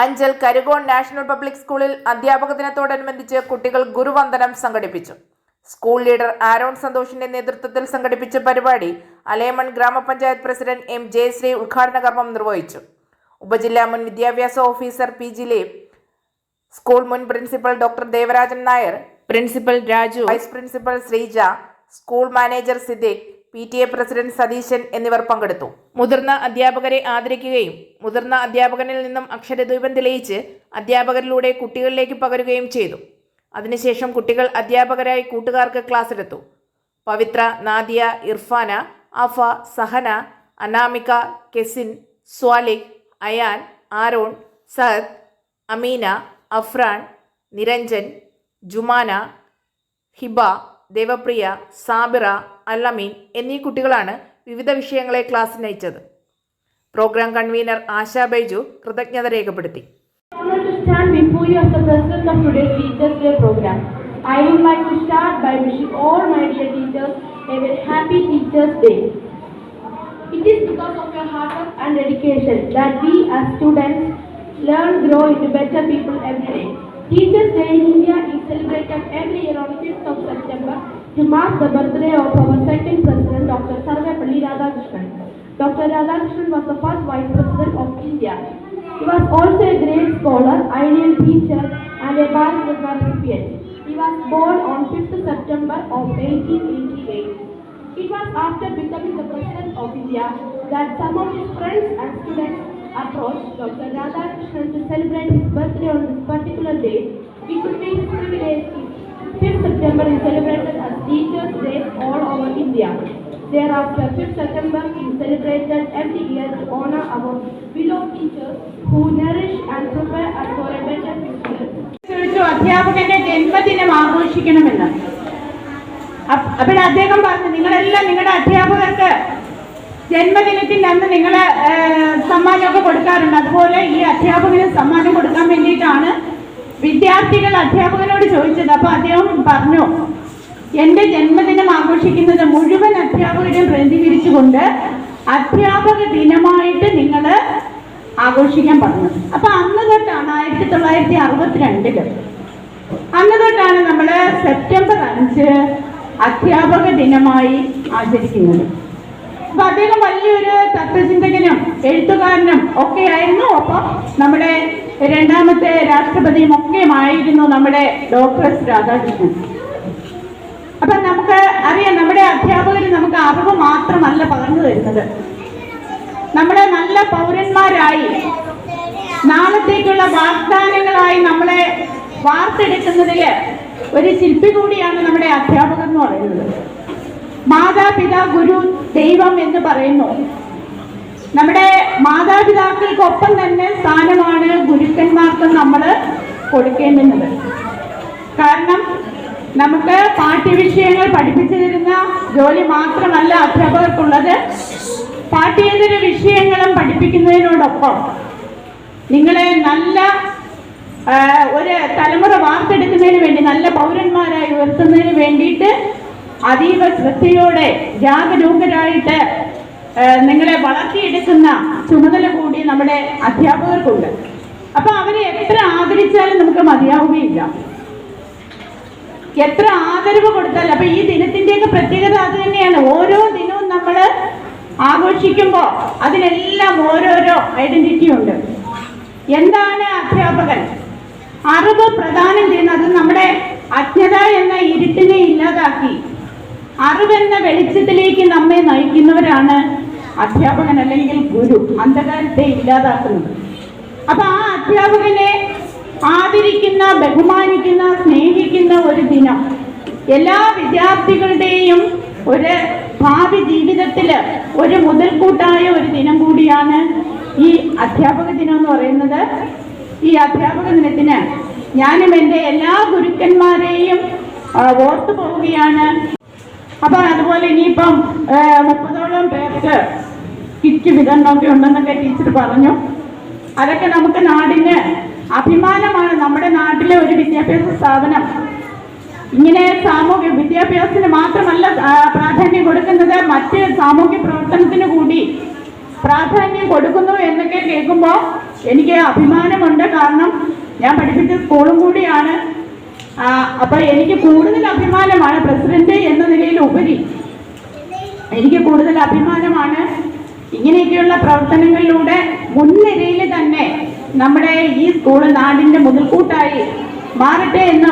Anchal Karukone national public സ്കൂളിൽ അധ്യാപക ദിനത്തോടനുബന്ധിച്ച് കുട്ടികൾ ഗുരുവന്ദനം സംഘടിപ്പിച്ചു. സ്കൂൾ ലീഡർ ആരോൺ സന്തോഷിന്റെ നേതൃത്വത്തിൽ സംഘടിപ്പിച്ച പരിപാടി അലേമൺ ഗ്രാമപഞ്ചായത്ത് പ്രസിഡന്റ് എം ജയശ്രീ ഉദ്ഘാടന കർമ്മം നിർവഹിച്ചു. ഉപജില്ലാ മുൻ വിദ്യാഭ്യാസ ഓഫീസർ പി ജിലേബ് സ്കൂൾ മുൻ principal doctor Devarajan Nair principal Raju vice principal Sreeja school manager Siddique P T A president Satheesan എന്നിവർ പങ്കെടുത്തു. മുതിർന്ന അധ്യാപകരെ ആദരിക്കുകയും മുതിർന്ന അധ്യാപകനിൽ നിന്നും അക്ഷരദ്വീപം തെളിയിച്ച് അധ്യാപകരിലൂടെ കുട്ടികളിലേക്ക് പകരുകയും ചെയ്തു. അതിനുശേഷം കുട്ടികൾ അധ്യാപകരായി കൂട്ടുകാർക്ക് ക്ലാസ് എടുത്തു പവിത്ര നാദിയ ഇർഫാന അഫ സഹന അനാമിക കെസിൻ സ്വാലിഖ് അയാൻ ആരോൺ സഹദ് അമീന അഫ്രാൻ നിരഞ്ജൻ ജുമാന ഹിബ ദേവപ്രിയ സാബിറ അല്ലമീൻ എന്നീ കുട്ടികളാണ് വിവിധ വിഷയങ്ങളെ ക്ലാസ് നയിച്ചത് പ്രോഗ്രാം കൺവീനർ ആശാ ബൈജു കൃതജ്ഞത രേഖപ്പെടുത്തി. I would like to start by wishing all my dear teachers a very happy Teachers' Day. It is because of your hard work and dedication that we as students learn, grow into better people every day. Teachers' Day in India is celebrated every year on 5th of September to mark the birthday of our second president, Dr. Sarvepalli Radhakrishnan. Dr. Radhakrishnan was the first vice president of India. He was also a great scholar, ideal teacher, and a Bharat Ratna recipient. He was born on 5th September of 1888. It was after becoming the president of India that some of his friends and students approached Dr. Radhakrishnan to celebrate his birthday on this particular day. It would be his privilege if 5th September is celebrated as Teachers' Day all over India. Thereafter, 5th September is celebrated every year to honor our beloved teachers who nourish and prepare us for a better future. അധ്യാപകന്റെ ജന്മദിനം ആഘോഷിക്കണമെന്ന് അപ്പ- അപ്പോൾ അദ്ദേഹം പറഞ്ഞു നിങ്ങളെല്ലാം നിങ്ങളുടെ അധ്യാപകർക്ക് ജന്മദിനത്തിന്റെ അന്ന് നിങ്ങൾ സമ്മാനമൊക്കെ കൊടുക്കാറുണ്ട്. അതുപോലെ ഈ അധ്യാപകന് സമ്മാനം കൊടുക്കാൻ വേണ്ടിയിട്ടാണ് വിദ്യാർത്ഥികൾ അധ്യാപകനോട് ചോദിച്ചത്. അപ്പോൾ അദ്ദേഹം പറഞ്ഞു എന്റെ ജന്മദിനം ആഘോഷിക്കുന്നത് മുഴുവൻ അധ്യാപകരെയും പ്രതികരിച്ചുകൊണ്ട് അധ്യാപക ദിനമായിട്ട് നിങ്ങൾ ആഘോഷിക്കാൻ പറഞ്ഞു. അപ്പൊ അന്ന് തൊട്ടാണ് ആയിരത്തി തൊള്ളായിരത്തി അറുപത്തിരണ്ടിൽ. അന്ന് തൊട്ടാണ് നമ്മൾ സെപ്റ്റംബർ അഞ്ച് അധ്യാപക ദിനമായി ആചരിക്കുന്നത്. അപ്പൊ അദ്ദേഹം വലിയൊരു തത്വചിന്തകനും എഴുത്തുകാരനും ഒക്കെ ആയിരുന്നു ഒപ്പം നമ്മുടെ രണ്ടാമത്തെ രാഷ്ട്രപതിയും ഒക്കെയുമായിരുന്നു നമ്മുടെ ഡോക്ടർ എസ് രാധാകൃഷ്ണൻ. അപ്പൊ നമുക്ക് അറിയാം നമ്മുടെ അധ്യാപകർ നമുക്ക് അറിവ് മാത്രമല്ല പകർന്നു തരുന്നത്. നമ്മളെ നല്ല പൗരന്മാരായി നാളത്തേക്കുള്ള വാഗ്ദാനങ്ങളായി നമ്മളെ വാർത്തെടുക്കുന്നതിൽ ഒരു ശില്പി കൂടിയാണ് നമ്മുടെ അധ്യാപകർ എന്ന് പറയുന്നത്. മാതാപിതാ ഗുരു ദൈവം എന്ന് പറയുന്നു. നമ്മുടെ മാതാപിതാക്കൾക്കൊപ്പം തന്നെ സ്ഥാനമാണ് ഗുരുക്കന്മാർക്ക് നമ്മൾ കൊടുക്കേണ്ടുന്നത്. കാരണം നമുക്ക് പാഠ്യവിഷയങ്ങൾ പഠിപ്പിച്ചു തരുന്ന ജോലി മാത്രമല്ല അധ്യാപകർക്കുള്ളത്. പാഠ്യേതര വിഷയങ്ങളും പഠിപ്പിക്കുന്നതിനോടൊപ്പം നിങ്ങളെ നല്ല ഒരു തലമുറ വാർത്തെടുക്കുന്നതിന് വേണ്ടി നല്ല പൗരന്മാരായി ഉയർത്തുന്നതിന് വേണ്ടിയിട്ട് അതീവ ശ്രദ്ധയോടെ ജാഗരൂകരായിട്ട് നിങ്ങളെ വളർത്തിയെടുക്കുന്ന ചുമതല കൂടി നമ്മുടെ അധ്യാപകർക്കുണ്ട്. അപ്പൊ അവരെ എത്ര ആദരിച്ചാലും നമുക്ക് മതിയാവുകയില്ല. എത്ര ആദരവ് കൊടുത്താലും അപ്പൊ ഈ ദിനത്തിന്റെയൊക്കെ പ്രത്യേകത അത് തന്നെയാണ്. ഓരോ ദിനവും നമ്മൾ ആഘോഷിക്കുമ്പോൾ അതിനെല്ലാം ഓരോരോ ഐഡന്റിറ്റി ഉണ്ട്. എന്താണ് അധ്യാപകൻ? അറിവ് പ്രദാനം ചെയ്യുന്നത്. നമ്മുടെ അജ്ഞത എന്ന ഇരുട്ടിനെ ഇല്ലാതാക്കി. അറിവെന്ന വെളിച്ചത്തിലേക്ക് നമ്മെ നയിക്കുന്നവരാണ് അധ്യാപകൻ അല്ലെങ്കിൽ ഗുരു അന്ധകാരത്തെ ഇല്ലാതാക്കുന്നത്. അപ്പൊ ആ അധ്യാപകനെ ആദരിക്കുന്ന ബഹുമാനിക്കുന്ന സ്നേഹിക്കുന്ന ഒരു ദിനം. എല്ലാ വിദ്യാർത്ഥികളുടെയും ഒരു ഭാവി ജീവിതത്തിൽ ഒരു മുതൽക്കൂട്ടായ ഒരു ദിനം കൂടിയാണ് ഈ അധ്യാപക ദിനം എന്ന് പറയുന്നത്. ഈ അധ്യാപക ദിനത്തിന് ഞാനും എന്റെ എല്ലാ ഗുരുക്കന്മാരെയും ഓർത്തു പോവുകയാണ് അപ്പൊ അതുപോലെ ഇനിയിപ്പം മുപ്പതോളം പേർക്ക് കിറ്റ് വിതരണമൊക്കെ ഉണ്ടെന്നൊക്കെ ടീച്ചർ പറഞ്ഞു. അതൊക്കെ നമുക്ക് നാടിന് അഭിമാനമാണ്. നമ്മുടെ നാട്ടിലെ ഒരു വിദ്യാഭ്യാസ സ്ഥാപനം. ഇങ്ങനെ സാമൂഹ്യ വിദ്യാഭ്യാസത്തിന് മാത്രമല്ല പ്രാധാന്യം കൊടുക്കുന്നത് മറ്റ് സാമൂഹ്യ പ്രവർത്തനത്തിന് കൂടി പ്രാധാന്യം കൊടുക്കുന്നു എന്നൊക്കെ കേൾക്കുമ്പോൾ എനിക്ക് അഭിമാനമുണ്ട്. കാരണം ഞാൻ പഠിപ്പിച്ച സ്കൂളും കൂടിയാണ്. അപ്പൊ എനിക്ക് കൂടുതൽ അഭിമാനമാണ് പ്രസിഡന്റ് എന്ന നിലയിൽ ഉപരി എനിക്ക് കൂടുതൽ അഭിമാനമാണ് ഇങ്ങനെയൊക്കെയുള്ള പ്രവർത്തനങ്ങളിലൂടെ മുൻനിരയിൽ തന്നെ നമ്മുടെ ഈ സ്കൂൾ നാടിന്റെ മുതൽക്കൂട്ടായി മാറട്ടെ എന്ന്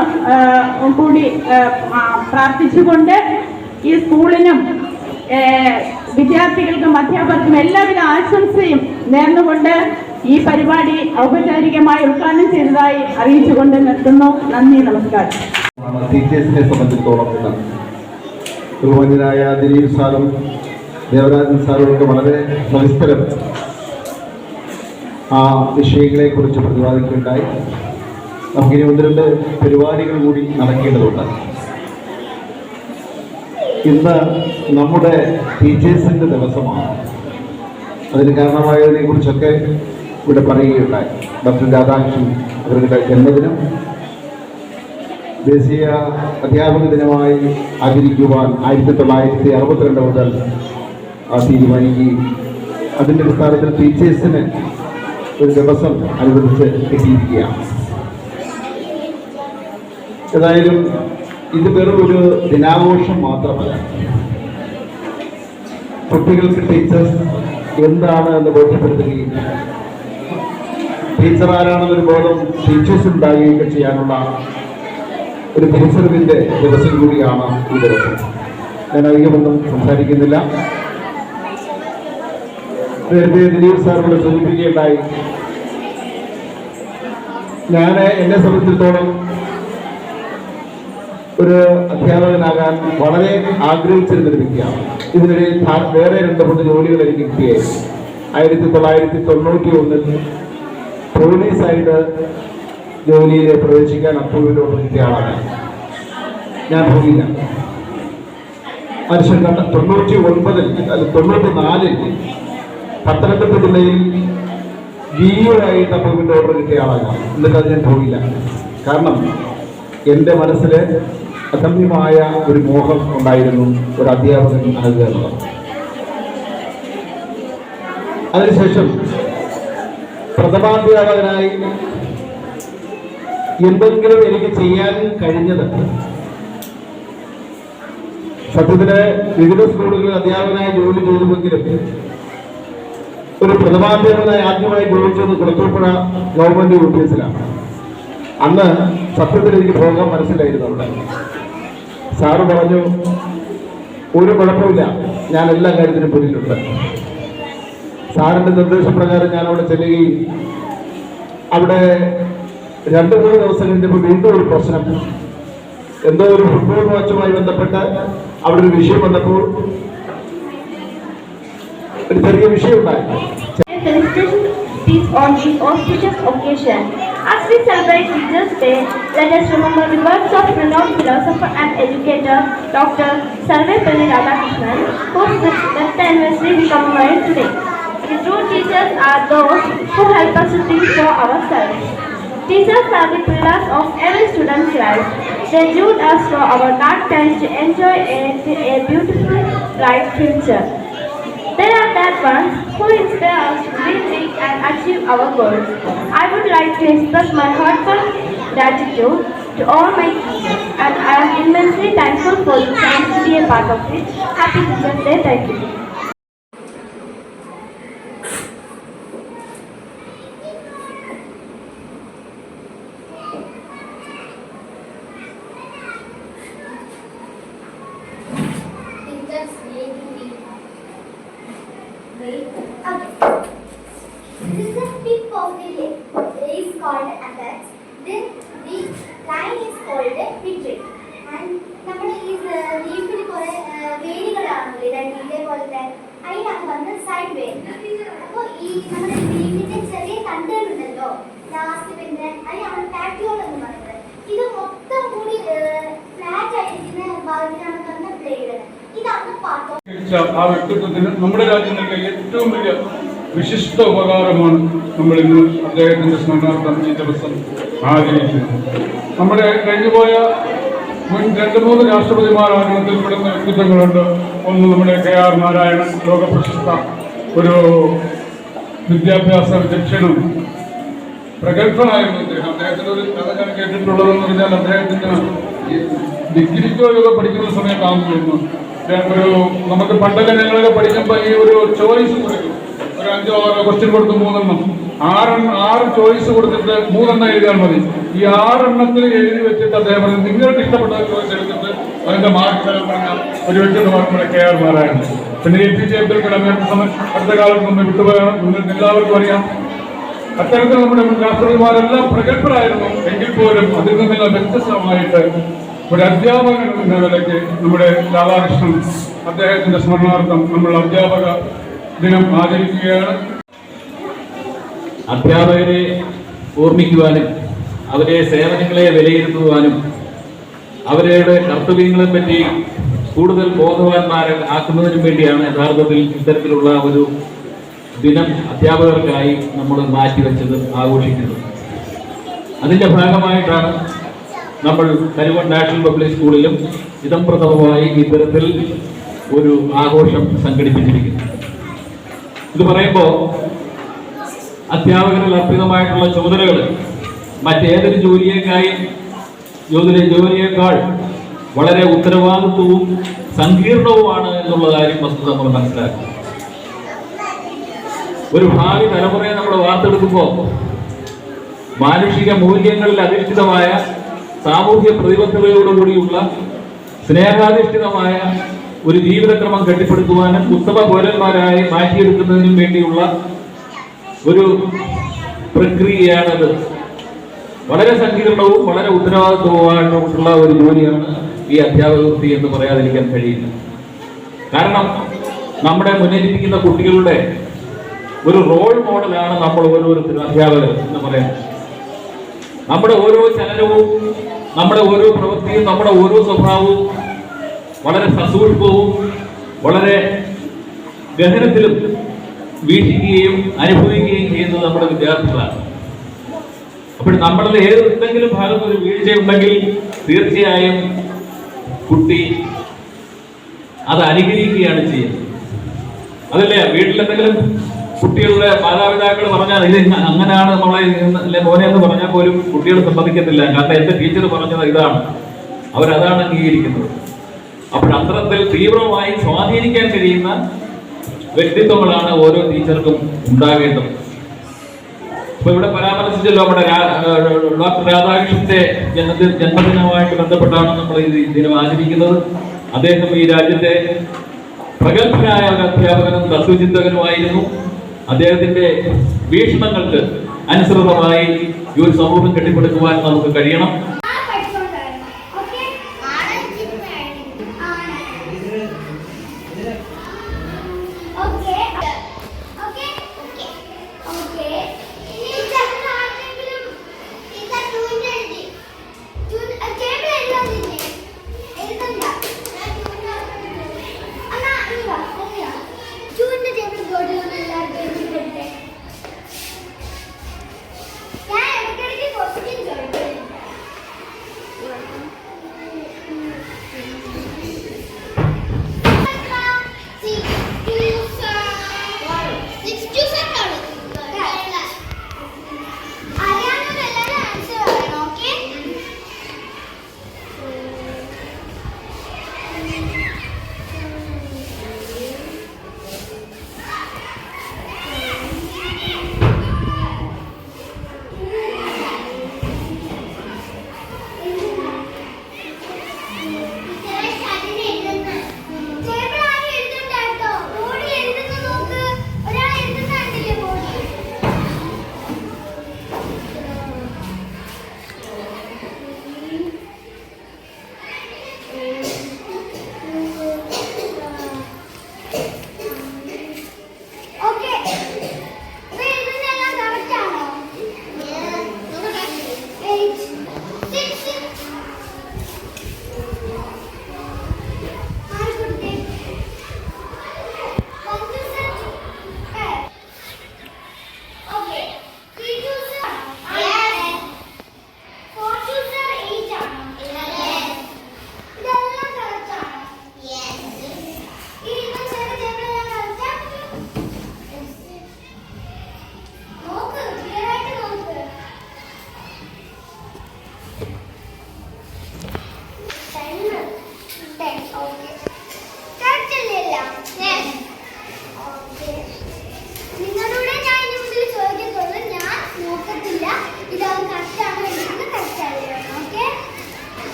കൂടി പ്രാർത്ഥിച്ചുകൊണ്ട് ഈ സ്കൂളിനും വിദ്യാർത്ഥികൾക്കും അധ്യാപകർക്കും എല്ലാവിധ ആശംസയും നേർന്നുകൊണ്ട് ഈ പരിപാടി ഔപചാരികമായി ഉദ്ഘാടനം ചെയ്തതായി അറിയിച്ചുകൊണ്ട് നിർത്തുന്നു. നന്ദി നമസ്കാരം. ടീച്ചേഴ്സിനെ ദിലീപ് സാറും ദേവരാജൻ സാറും ഒക്കെ വളരെ സവിസ്തരം ആ വിഷയങ്ങളെ കുറിച്ച് പ്രതിപാദിക്കുകയുണ്ടായി. നമുക്കിനി ഒന്ന് രണ്ട് പരിപാടികൾ കൂടി നടക്കേണ്ടതുണ്ട്. ഇന്ന് നമ്മുടെ ടീച്ചേഴ്സിന്റെ ദിവസമാണ്. അതിന് കാരണമായതിനെ കുറിച്ചൊക്കെ ഇവിടെ പറയുകയുണ്ടായി. ഡോക്ടർ രാധാകൃഷ്ണൻ അവരുടെ ജന്മദിനം. ദേശീയ അധ്യാപക ദിനമായി ആചരിക്കുവാൻ ആയിരത്തി തൊള്ളായിരത്തി അറുപത്തിരണ്ട് മുതൽ തീരുമാനിക്കുകയും അതിന്റെ അടിസ്ഥാനത്തിൽ ടീച്ചേഴ്സിന് ഒരു ദിവസം അനുവദിച്ച് കിട്ടിയിരിക്കുകയാണ് ഏതായാലും ഇത് വെറും ഒരു ദിനാഘോഷം മാത്രമല്ല. കുട്ടികൾക്ക് ടീച്ചേഴ്സ് എന്താണ് എന്ന് ബോധ്യപ്പെടുത്തുകയും ടീച്ചർ ആരാണെന്നൊരു ബോധം ടീച്ചേഴ്സ് ഉണ്ടാകുകയൊക്കെ ചെയ്യാനുള്ള ഒരു തിരിച്ചറിവിന്റെ ദിവസം കൂടിയാണ് ഈ ദിവസം. ഞാൻ അധികമൊന്നും സംസാരിക്കുന്നില്ല. നേരത്തെ ദിലീപ് സാറിനോട് സൂചിപ്പിക്കുകയുണ്ടായി. ഞാൻ എന്നെ സംബന്ധിച്ചിടത്തോളം ഒരു അധ്യാപകനാകാൻ വളരെ ആഗ്രഹിച്ചിരുന്നൊരു വ്യക്തിയാണ്. ഇതിനിടയിൽ വേറെ രണ്ട് മൂന്ന് ജോലികൾ എനിക്ക് കിട്ടിയായിരുന്നു. ആയിരത്തി തൊള്ളായിരത്തി തൊണ്ണൂറ്റി ഒന്നിൽ പോലീസായിട്ട് ജോലിയിൽ പ്രവേശിക്കാൻ അപ്പൂവിനോട് കിട്ടിയ ആളാണ്. ഞാൻ പോയില്ല. മനുഷ്യൻ കണ്ട തൊണ്ണൂറ്റി ഒൻപതിൽ അല്ല തൊണ്ണൂറ്റി നാലിൽ പത്തനംതിട്ട ജില്ലയിൽ ആയിട്ട് അപ്പൂവിന്റെ ഓർഡർ കിട്ടിയ ആളാണ്. എന്നിട്ട് അത് ഞാൻ പോയില്ല. കാരണം എന്റെ മനസ്സിൽ അഗമ്യമായ ഒരു മോഹം ഉണ്ടായിരുന്നു ഒരു അധ്യാപകൻ ആകുക എന്നുള്ളത് അതിനുശേഷം പ്രഥമാധ്യാപകനായി എന്തെങ്കിലും എനിക്ക് ചെയ്യാൻ കഴിഞ്ഞത്. സത്യത്തിന് വിവിധ സ്കൂളുകളിൽ അധ്യാപകനായി ജോലി ചെയ്തുവെങ്കിലും ഒരു പ്രഥമാധ്യാപകനായി ആദ്യമായി ജോലി ചെയ്ത് കുളത്തൂപ്പുഴ ഗവൺമെന്റ് യു പി അന്ന് സത്യത്തിൽ എനിക്ക് പോകാൻ മനസ്സിലായിരുന്നു അവിടെ. സാറ് പറഞ്ഞു ഒരു കുഴപ്പമില്ല. ഞാൻ എല്ലാ കാര്യത്തിനും മുന്നിലുണ്ട്. സാറിന്റെ നിർദ്ദേശപ്രകാരം ഞാൻ അവിടെ ചെല്ലുകയും അവിടെ രണ്ടു മൂന്ന് ദിവസം കഴിഞ്ഞപ്പോൾ വീണ്ടും ഒരു പ്രശ്നം എന്തോ ഒരു ഫുട്ബോൾ മാച്ചുമായി ബന്ധപ്പെട്ട് അവിടെ ഒരു വിഷയം വന്നപ്പോൾ ഒരു ചെറിയ വിഷയം ഉണ്ടായി Felicitation speech on this auspicious occasion. As we celebrate Teachers' Day, let us remember the words of renowned philosopher and educator Dr. Sarvepalli Radhakrishnan, whose birth anniversary we commemorate today. The true teachers are those who help us to think for ourselves. Teachers are the pillars of every student's life. They guide us for our dark times to enjoy a, a beautiful, bright future. They are that ones who inspire us to dream big and achieve our goals. I would like to express my heartfelt gratitude to all my teachers and I am immensely thankful for the chance to be a part of it. Happy Teachers Day, thank you. ഈ നമ്മുടെ ലീഫിന്റെ ചെറിയ പാറ്റിയോൾ എന്ന് ഇത് കൂടി flat ആ വ്യക്തിത്വത്തിന് നമ്മുടെ രാജ്യം ഏറ്റവും വലിയ വിശിഷ്ട ഉപകാരമാണ് നമ്മൾ ഇന്ന് അദ്ദേഹത്തിന്റെ സ്മരണാർത്ഥം ഈ ദിവസം ആചരിക്കുന്നത് നമ്മുടെ കഴിഞ്ഞുപോയ മുൻ രണ്ട് മൂന്ന് രാഷ്ട്രപതിമാർ ആഗമനത്തിൽപ്പെടുന്ന വ്യക്തിത്വങ്ങളുണ്ട്. ഒന്ന് നമ്മുടെ കെ ആർ നാരായണൻ ലോക പ്രശസ്ത ഒരു വിദ്യാഭ്യാസ വിദക്ഷനും പ്രഗത്ഭനായിരുന്നു അദ്ദേഹം. അദ്ദേഹത്തിന് ഒരു കഥ ഞാൻ കേട്ടിട്ടുള്ളതെന്ന് പറഞ്ഞാൽ അദ്ദേഹത്തിന് ഡിഗ്രിക്കോ ഇതൊക്കെ പഠിക്കുന്ന സമയത്താണെന്ന് തോന്നുന്നു ഒരു നമുക്ക് പണ്ടൊക്കെ ഞങ്ങളൊക്കെ പഠിക്കുമ്പോൾ ഈ ഒരു ചോയ്സ് കൊടുക്കും. ഒരു അഞ്ചോ ആറോ ക്വസ്റ്റ്യൻ കൊടുത്ത് മൂന്നെണ്ണം. ആറെണ്ണം ആറ് ചോയ്സ് കൊടുത്തിട്ട് മൂന്നെണ്ണം എഴുതിയാൽ മതി. ഈ ആറെണ്ണത്തിൽ എഴുതി വെച്ചിട്ട് അദ്ദേഹം പറഞ്ഞു നിങ്ങൾക്ക് ഇഷ്ടപ്പെട്ട ചോയ്സ് എടുത്തിട്ട് അതിന്റെ മാർക്ക് ഒരു വ്യക്തിയുടെ മാർക്ക് കെ ആർ മാറായിരുന്നു പിന്നെ A P J Abdul Kalam അടുത്ത കാലത്ത് നമ്മൾ വിട്ടുപോയാണ്. നിങ്ങൾക്ക് എല്ലാവർക്കും അറിയാം. അത്തരത്തിൽ നമ്മുടെ ശാസ്ത്രജ്ഞന്മാരെല്ലാം പ്രഗത്ഭരായിരുന്നു. എങ്കിൽ പോലും അതിൽ നിന്നെല്ലാം വ്യത്യസ്തമായിട്ട് ഒരു അധ്യാപകൻ എന്ന നിലയ്ക്ക് നമ്മുടെ രാധാകൃഷ്ണൻ അദ്ദേഹത്തിന്റെ സ്മരണാർത്ഥം നമ്മൾ അധ്യാപക ദിനം ആചരിക്കുകയാണ്. അധ്യാപകരെ ഓർമ്മിക്കുവാനും അവരെ സേവനങ്ങളെ വിലയിരുത്തുവാനും അവരുടെ കർത്തവ്യങ്ങളെ പറ്റി കൂടുതൽ ബോധവാന്മാരെ ആക്കുന്നതിനും വേണ്ടിയാണ് യഥാർത്ഥത്തിൽ ഇത്തരത്തിലുള്ള ഒരു ദിനം അധ്യാപകർക്കായി നമ്മൾ മാറ്റിവെച്ചത് ആഘോഷിക്കുന്നത്. അതിന്റെ ഭാഗമായിട്ടാണ് നമ്മൾ കരുവൺ നാഷണൽ പബ്ലിക് സ്കൂളിലും ഇതം പ്രഥമമായി ഇത്തരത്തിൽ ഒരു ആഘോഷം സംഘടിപ്പിച്ചിരിക്കുന്നത്. ഇത് പറയുമ്പോൾ അധ്യാപകരിൽ അർപ്പിതമായിട്ടുള്ള ചുമതലകൾ മറ്റേതൊരു ജോലിയേക്കായി ജോലി ജോലിയേക്കാൾ വളരെ ഉത്തരവാദിത്വവും സങ്കീർണവുമാണ് എന്നുള്ള കാര്യം വസ്തുത നമ്മൾ മനസ്സിലാക്കും. ഒരു ഭാവി തലമുറയെ നമ്മൾ വാർത്തെടുക്കുമ്പോൾ മാനുഷിക മൂല്യങ്ങളിൽ അധിഷ്ഠിതമായ സാമൂഹ്യ പ്രതിബദ്ധതയോടുകൂടിയുള്ള സ്നേഹാധിഷ്ഠിതമായ ഒരു ജീവിതക്രമം കെട്ടിപ്പടുക്കുവാനും ഉത്തമ പൗരന്മാരായി മാറ്റിയെടുക്കുന്നതിനും വേണ്ടിയുള്ള ഒരു പ്രക്രിയയാണത്. വളരെ സങ്കീർണവും വളരെ ഉത്തരവാദിത്വമായിട്ടുള്ള ഒരു ജോലിയാണ് ഈ അധ്യാപക വൃത്തി എന്ന് പറയാതിരിക്കാൻ കഴിയില്ല. കാരണം നമ്മുടെ മുന്നേറ്റിപ്പിക്കുന്ന കുട്ടികളുടെ ഒരു റോൾ മോഡലാണ് നമ്മൾ ഓരോരുത്തരും അധ്യാപകർ എന്ന് പറയാം നമ്മുടെ ഓരോ ചലനവും നമ്മുടെ ഓരോ പ്രവൃത്തിയും നമ്മുടെ ഓരോ സ്വഭാവവും വളരെ സസൂക്ഷ്മവും വളരെ ഗഹനത്തിലും വീക്ഷിക്കുകയും അനുഭവിക്കുകയും ചെയ്യുന്നത് നമ്മുടെ വിദ്യാർത്ഥികളാണ്. അപ്പോൾ നമ്മളിൽ ഏതെങ്കിലും ഭാഗത്ത് ഒരു വീഴ്ചയുണ്ടെങ്കിൽ തീർച്ചയായും കുട്ടി അത് അനുകരിക്കുകയാണ് ചെയ്യുന്നത്. അതല്ലേ? വീട്ടിലെന്തെങ്കിലും കുട്ടികളുടെ മാതാപിതാക്കൾ പറഞ്ഞാൽ ഇത് അങ്ങനെയാണ് നമ്മളെ അല്ലെ മോനെ എന്ന് പറഞ്ഞാൽ പോലും കുട്ടികൾ സമ്മതിക്കത്തില്ല. കാരണം എന്റെ ടീച്ചർ പറഞ്ഞത് ഇതാണ്. അവരതാണ് അംഗീകരിക്കുന്നത്. അപ്പോൾ അത്തരത്തിൽ തീവ്രമായി സ്വാധീനിക്കാൻ കഴിയുന്ന വ്യക്തിത്വങ്ങളാണ് ഓരോ ടീച്ചർക്കും ഉണ്ടാകേണ്ടത്. അപ്പൊ ഇവിടെ പരാമർശിച്ചല്ലോ നമ്മുടെ ഡോക്ടർ രാധാകൃഷ്ണന്റെ ജന്മദിന ജന്മദിനവുമായിട്ട് ബന്ധപ്പെട്ടാണ് നമ്മൾ ഈ ദിനം ആചരിക്കുന്നത്. അദ്ദേഹം ഈ രാജ്യത്തെ പ്രഗത്ഭനായ ഒരു അധ്യാപകനും തത്വചിന്തകനുമായിരുന്നു. അദ്ദേഹത്തിന്റെ വീക്ഷണങ്ങൾക്ക് അനുസൃതമായി ഈ ഒരു സമൂഹം കെട്ടിപ്പടുക്കുവാൻ നമുക്ക് കഴിയണം.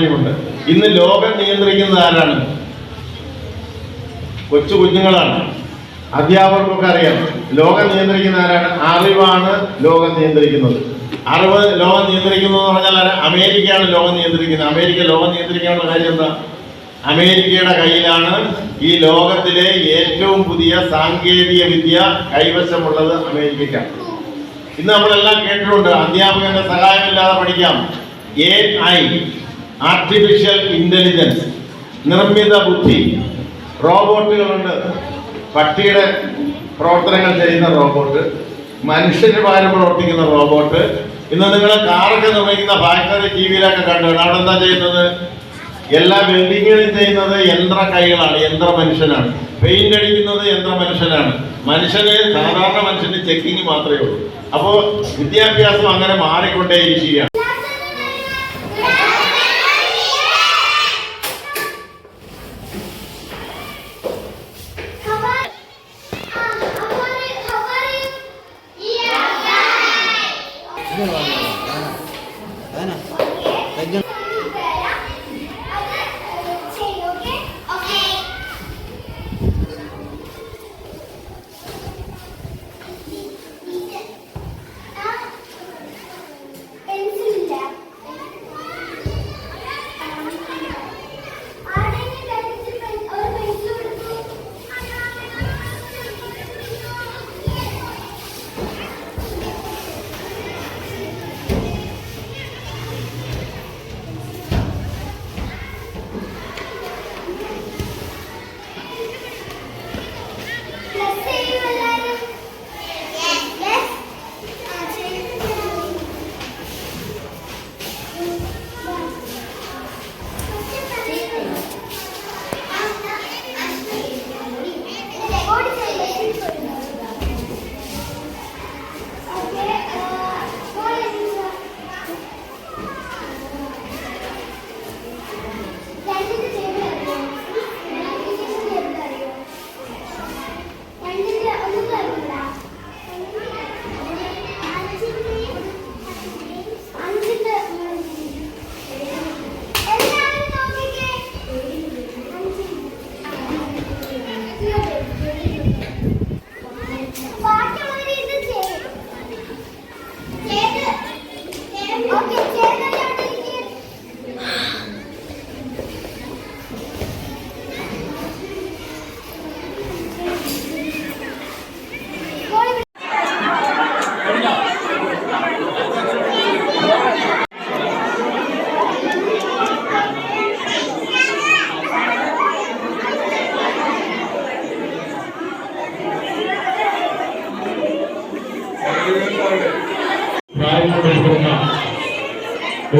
പ്രാധാന്യമുണ്ട്. ഇന്ന് ലോകം നിയന്ത്രിക്കുന്നത് ആരാണ്? കൊച്ചു കുഞ്ഞുങ്ങളാണ്. അധ്യാപകർക്കൊക്കെ അറിയാം. ലോകം നിയന്ത്രിക്കുന്ന ആരാണ്? അറിവാണ് ലോകം നിയന്ത്രിക്കുന്നത്. അറിവ് ലോകം നിയന്ത്രിക്കുന്നു എന്ന് പറഞ്ഞാൽ അമേരിക്കയാണ് ലോകം നിയന്ത്രിക്കുന്നത്. അമേരിക്ക ലോകം നിയന്ത്രിക്കാനുള്ള കാര്യം എന്താ? അമേരിക്കയുടെ കയ്യിലാണ് ഈ ലോകത്തിലെ ഏറ്റവും പുതിയ സാങ്കേതിക വിദ്യ കൈവശമുള്ളത് അമേരിക്കയ്ക്കാണ്. ഇന്ന് നമ്മളെല്ലാം കേട്ടിട്ടുണ്ട്. അധ്യാപകന്റെ സഹായമില്ലാതെ പഠിക്കാം. എ ഐ ആർട്ടിഫിഷ്യൽ ഇന്റലിജൻസ് നിർമ്മിത ബുദ്ധി റോബോട്ടുകളുണ്ട്. പട്ടിയുടെ പ്രവർത്തനങ്ങൾ ചെയ്യുന്ന റോബോട്ട് മനുഷ്യന് ഭാരം പ്രവർത്തിക്കുന്ന റോബോട്ട് ഇന്ന് നിങ്ങൾ കാറൊക്കെ നിർമ്മിക്കുന്ന ഫാക്ടറി ടി വിയിലൊക്കെ കണ്ടു. അവിടെ എന്താ ചെയ്യുന്നത്? എല്ലാ ബിൽഡിങ്ങുകളും ചെയ്യുന്നത് യന്ത്ര കൈകളാണ് യന്ത്ര മനുഷ്യനാണ്. പെയിന്റ് അടിക്കുന്നത് യന്ത്ര മനുഷ്യനാണ്. മനുഷ്യന് സാധാരണ മനുഷ്യന് ചെക്കിങ് മാത്രമേ ഉള്ളൂ. അപ്പോൾ വിദ്യാഭ്യാസം അങ്ങനെ മാറിക്കൊണ്ടേയിരിക്കുകയാണ്. Good one.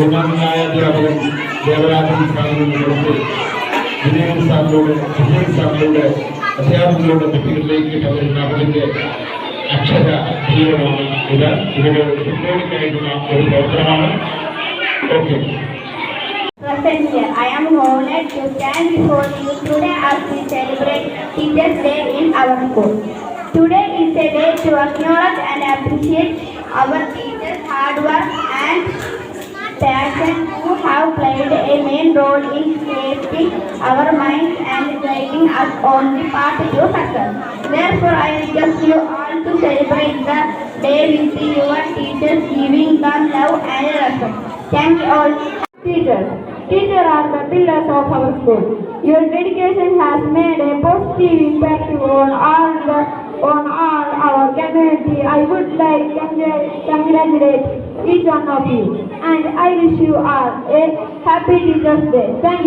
ബഹുമാനായ അധ്യാപകൻ ദേവരാജൻ സാറിന് കൊടുത്ത് വിനയൻ സാറിലൂടെ വിജയൻ സാറിലൂടെ അധ്യാപകരുടെ കുട്ടികളിലേക്ക് പകരുന്ന അവരുടെ അക്ഷര ധീരമാണ് ഇത് ഇതൊരു സിംബോളിക് ആയിട്ടുള്ള ഒരു പ്രവർത്തനമാണ് okay Present here, I am honored to stand before you today as we celebrate Teachers' Day in our school. Today is a day to acknowledge and appreciate our teachers' hard work and passion who have played a main role in shaping our minds and guiding us on the path to success. Therefore, I request you all to celebrate the day with your teachers, giving them love and respect. Thank you all. Teachers. Teachers are the pillars of our school. Your dedication has made a positive impact on all the on all our community. I would like to congr- congratulate each one of you, and I wish you all a happy Teachers' Day. Thank you.